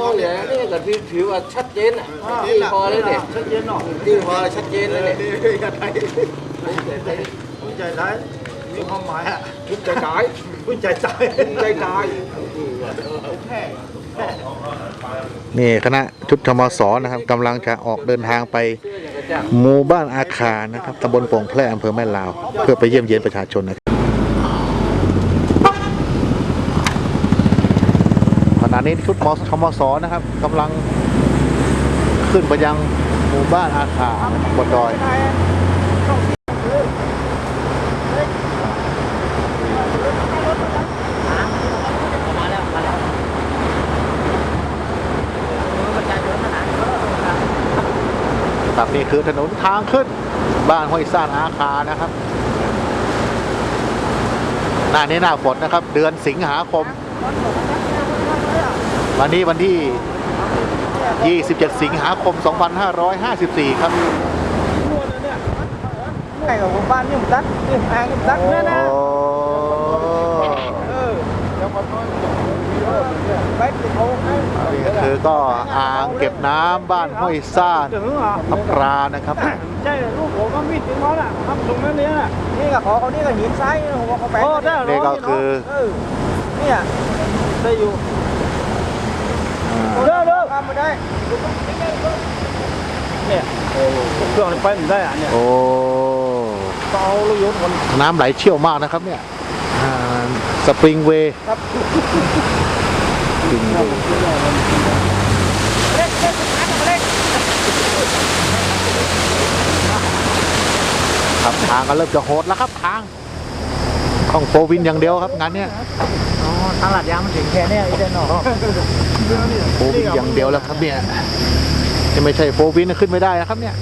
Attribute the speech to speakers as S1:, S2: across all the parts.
S1: มองอย่างนี้ก็ถือว่าชัดเจนอะที่พอเลยเนี่ย
S2: ชัดเจนเนาะ
S1: ที่พอชัดเจนเลยเนี่ย
S2: อย่าไทยภูมิใจไทยมีความหมายอะ
S1: ทุกใจตาย
S2: ภูมิใจใจ
S1: ทุกใจตาย
S3: นี่คณะชุดธรรมศนะครับกำลังจะออกเดินทางไป
S1: เสื้ออย่างกระจ่าง
S3: หมู่บ้านอาคานะครับตำบลโป่งแพร่อำเภอแม่ลาว เพื่อไปเยี่ยมเยียนประชาชนนะครับขณะ นี้ชุดมธรรมศนะครับกำลังขึ้นไปยังหมู่บ้านอาคาบนดอยครับนี่คือถนนทางขึ้นบ้านห้วยซ่านอาคานะครับหน้านี้หน้าฝนนะครับ เดือนสิงหาคม วันนี้วันที่ 27 สิงหาคม 2554 ครับ
S2: ไงกับบ้านนี่มันตัดนี่แพงตัดแน่นะ
S3: โอ้
S2: เออเดี๋ยวมาต้นไปเขาให้
S3: นี่ก็คือก็อ่างเก็บน้ำบ้านห้วยซ่าน
S2: ถึงอะ
S3: ทับรานะครับ
S2: ใช่ลูกผมก็มีดถึงเขาน่ะทำตรงนั้นเนี่ยนี่ก็ขอเขานี่ก็หินไซส์ผมว่าเขาแปลง
S3: นี่ก็คือ
S2: เออเนี่ยได้อยู่ เร็วเร็วทำมาได้เนี่ยเครื่องไปไมันได้อะเนี่ย
S3: โอ้
S2: ตองเอาลูกยนต์คน
S3: น้ำไหลเชี่ยวมากนะครับเนี่ยสปริงเวย์
S2: ครับ
S3: สปริงเวย์ครับทางก็เริ่มจะโหดแล้วครับทางต้องโฟวินอย่างเดียวครับงานเนี้ย
S2: อ๋อทาดยางมันถึงแค่เนี้ยอีเดนเนาะ
S3: โฟวินอย่างเดียวแล้วครับเนี่ยจะไม่ใช่โฟวินขึ้นไม่ได้นะครับเนี่ย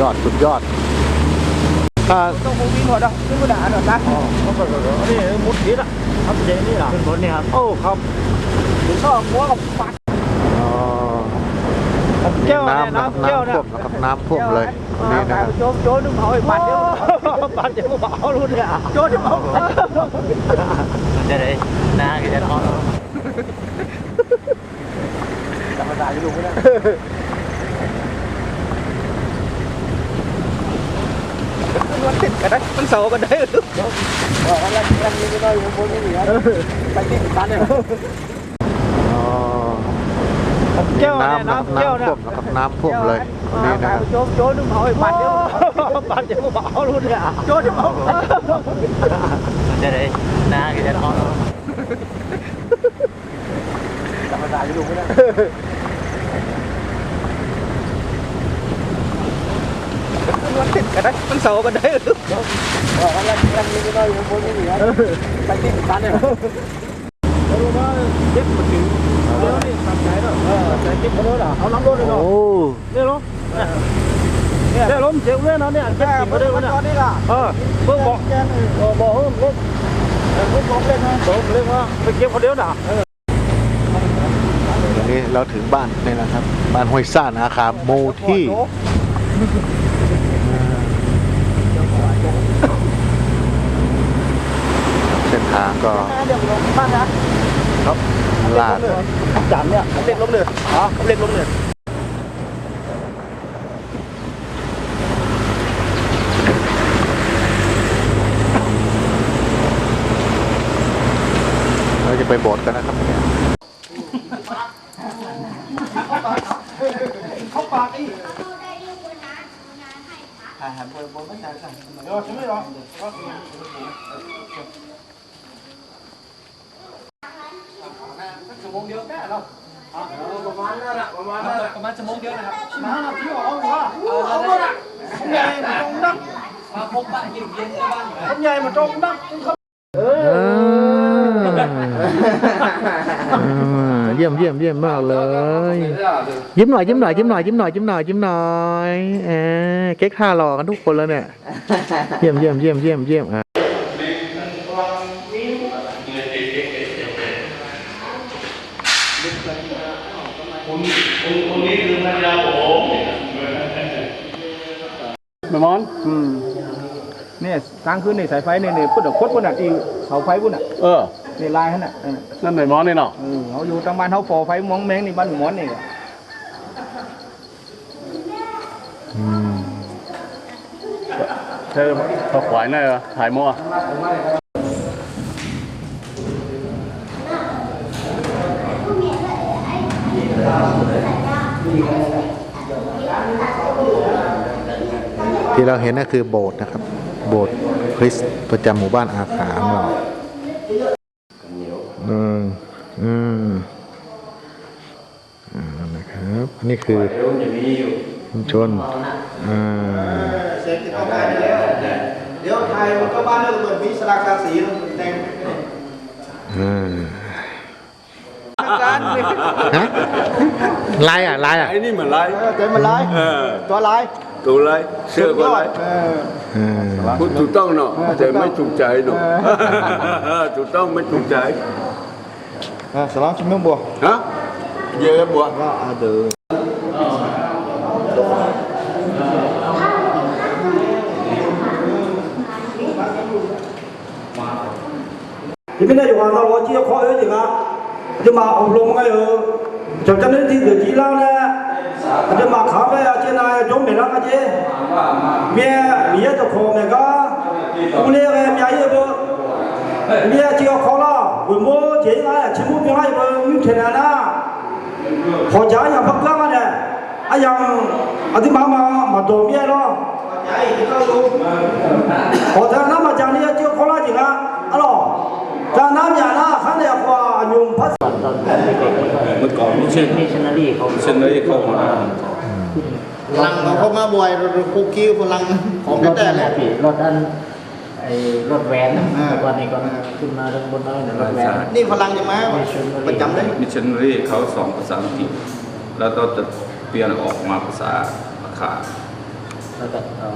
S3: ยอด สุดยอด ถ้า
S2: ต้องมูวิ่งหมดอะขึ้นมาด่าหน่อยนะอ๋อนี่มุดทิศอะครับเจนี่ล่ะขึ้นบนนี่ครับโอ้ครับถึงก็หัวกับปัด
S3: อ๋อ
S2: แก้ว
S3: น้ำ
S2: น้ำแก้ว
S3: น้ำ
S2: เนี่ย
S3: ท่วมนะครับน้ำท่วมเลยนี่นะครับ
S2: โจ๊กโจ๊กนึงเขาไอ้ปัดเดียวปัดเดียวเบารู้เนี่ยโจ๊กที่เบา
S1: จะได้หน้าก็จะท้อง
S2: ธรรมดาอยู่ดูไม่ได้ มันติดกันได้มันเสากันได้หรือเออแล้วแล้วนี่ก็ได้อยู่บนนี่ครับไปที่ตันเนี่ย
S3: อ๋อ
S2: แก้ว
S3: น้ำ
S2: เนี่ย
S3: นะครับ
S2: น้ำแก้ว
S3: น้ำ
S2: เนี่
S3: ท่วยมนะครับน้ำท่วมเลยนี่นะครับ
S2: โจ๊กโจ๊กนึงเขาไอ้ปัดเดียวปัดเดียวเบารู้เนี่ยโจ๊กที่เบา
S1: จะได้หน้าก็จะท้อง
S2: ธรรมดาอยู่ดูไม่ได้ มันติดกันได้มันเสากันได้หรือเออแล้วแล้วนี่ก็ได้อยู่บนนี่ครับไปที่ตันเนี่ยรู้ว่าเจ็บมาถึงเดี๋ยวนี่ทำใจแล้วเออใจเจ็บมาด้วยเหรอเอาน้ำรถเลยเนาะ
S3: โอ้
S2: เนี่ยล้มเนี่ยล้มเจ็บเลยนะเนี่ยเจ็บมาด้วยวะเนี่ยเออเพิ่งบอกเออบอกเพิ่งล้มเพิ่งล้มเล่นนะล้มเล่นว่าไปเก็บคนเดียวน่ะ
S3: ตอนนี้เราถึงบ้านนี่นะครับ บ้านห้วยซ่านอาคาโมที่ เส้นทางก็
S2: เดี๋ยวลงบ้านนะครับ
S3: ลาด
S2: จานเนี่ยเล็กล้มเลยอ๋อเล็กล้มเลย
S3: เราจะไปโบสถ์กันนะครับเนี่ย
S2: เดี๋ยวช่วยหรอ
S1: ชั่วโมงเดียวแค่เนาะประมาณนั้นแหละประมาณนั้นแหละประมาณชั่วโมงเดียวนะครับ
S2: น้าที่ออกว่าเอาหมดอะใหญ่มาตรงนัก
S1: มาพบปะเย็นเย็นในบ้านอยู่
S2: คนใหญ่มาตรงนัก
S3: เออเยี่ยมเยี่ยมเยี่ยมมากเลย ยิ้มหน่อยยิ้มหน่อยยิ้มหน่อยยิ้มหน่อยยิ้มหน่อยยิ้มหน่อยเออเก๊กท่ารอกันทุกคนแล้วเนี่ย เยี่ยมเยี่ยมเยี่ยมเยี่ยมเยี่ยมอะ
S1: แม่มอนอืมเนี่ยกลางคืนนี่สายไฟเนี่ยเนี่ยพุ่นอะคดพุ่นอะอีเสาไฟพุ่นอะ
S4: เออ
S1: นี่ลายหั่นน่ะเออ
S4: นั่นไหนมอนนี่เนาะ
S1: เออเขาอยู่ทางบ้านเขาฟอไฟมองแมงนี่บ้านหมอนนี่
S3: อืม
S4: ใช่พอขวายหน่อยเหรอถ่ายมั่ว
S3: ที่เราเห็นนั่นคือโบสถ์นะครับ โบสถ์คริสต์ประจำหมู่บ้านอาขาของเราอืมอืมอ่านะครับอันนี่คือชุมชนอ่า
S1: เซ็ตที่เข้าได้แล้วเดี๋ยวไทยมันก็บ้านเรื่องเปิดมีสลากาสีแดง
S3: อ่า
S1: การ
S3: ฮะลายอะลายอะ
S4: ไอ้นี่เหมือนไร
S1: เต็มมันลายตัวลาย
S5: ตัวไรเสื้อก็ไร
S1: เออ
S3: อ่า
S5: พูดถูกต้องเนาะแต่ไม่ถูกใจเนาะถูกต้องไม่ถูกใจ
S1: อ่าสลามชิมเมืองบัว
S5: ฮะเยอะบัว
S1: ก็อาเดอ
S6: 你们那句话，那我只要考二的啊，就嘛红龙个哟，就真的是自己浪呢， ဒီမှာခါမဲအချင်းနာရဲ့ဒုံးမေလာကကြီးမြဲမြဲတခေါ်မေကဦးလေးရဲ့မြာရဲ့ဘောမြဲချီခေါ်လာဝမိုးကြီးလာချင်းမပြလိုက်ဘောမြင့်ထနာနာခေါ်ကြရဖက်ကမနဲ့အယံအ
S1: ဒီမမမတော်မြဲတော့ခေါ်
S6: တယ်နာမကြံရချီခေါ်လာကြလားအဲ့တော့ဒါနာမြန်လားခန်းရခွာุมพระตอน
S5: เมื่อก่อนมีเชน
S7: มิชนารีเขา
S5: เช่นนี้เข้ามา
S1: ลังเขาเข้ามาบวยรถคุกคิ้วพลังของแต่แห
S7: ละ
S1: ละ
S7: พี่รถอันไอ้รถแวนนะแต่ก่อนนี้ก็ขึ้นมาด้านบนน้อยนะรถแวน
S1: นี่พลังจงมาประจำเลย
S5: มีเชนนารีเขาสองภาษาอังกฤษแล้วเราจะเปลี่ยนออกมาภาษาอาขาา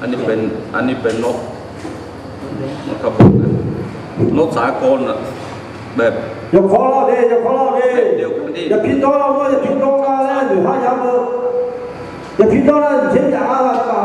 S7: อั
S5: นนี้เป็นอันนี้เป็นนกมันขบวนนะนกสากลน่ะ แบบอ
S6: ย่าขอเราเด้อย่าขอเรา
S5: เด้อย่าพ
S6: ิดต่อเราด้
S5: วยอย่าพิด
S6: ต่อเราเลยหรือพยายามอย่าพิดต่อเราเช่นอ
S5: ย่างอะไรก็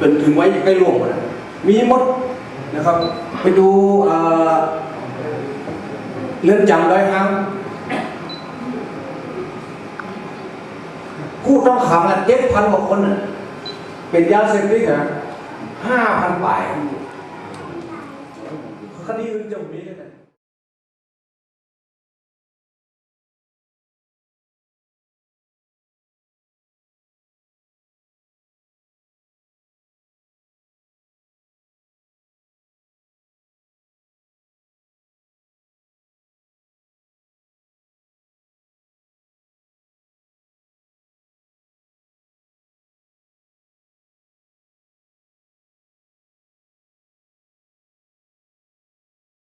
S8: เป็นถึงไว้ใกล้หลวงมีหมดนะครับ ไปดูเอ่อเรือนจำร้อยครั้งผู้ต้องขังอะเจ็ดพันกว่าคน เป็นยาเสพติดอะห้าพันป่ายคดีอื่นจะมีกันนะ